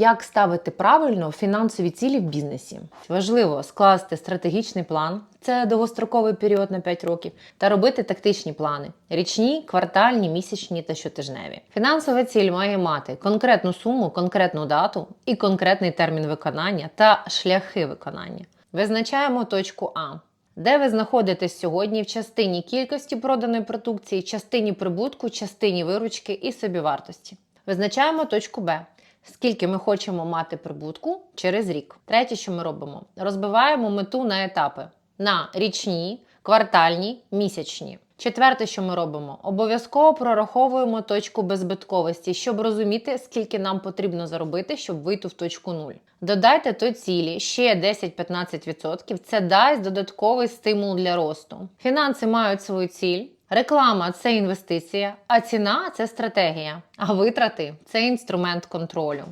Як ставити правильно фінансові цілі в бізнесі? Важливо скласти стратегічний план, це довгостроковий період на 5 років, та робити тактичні плани: річні, квартальні, місячні та щотижневі. Фінансова ціль має мати конкретну суму, конкретну дату і конкретний термін виконання та шляхи виконання. Визначаємо точку А. Де ви знаходитесь сьогодні в частині кількості проданої продукції, частині прибутку, частині виручки і собівартості. Визначаємо точку Б. Скільки ми хочемо мати прибутку через рік. Третє, що ми робимо, розбиваємо мету на етапи: на річні, квартальні, місячні. Четверте, що ми робимо, обов'язково прораховуємо точку беззбитковості, щоб розуміти, скільки нам потрібно заробити, щоб вийти в точку 0. Додайте до цілі ще 10-15%, це дасть додатковий стимул для росту. Фінанси мають свою ціль. Реклама це інвестиція, а ціна це стратегія. А витрати це інструмент контролю.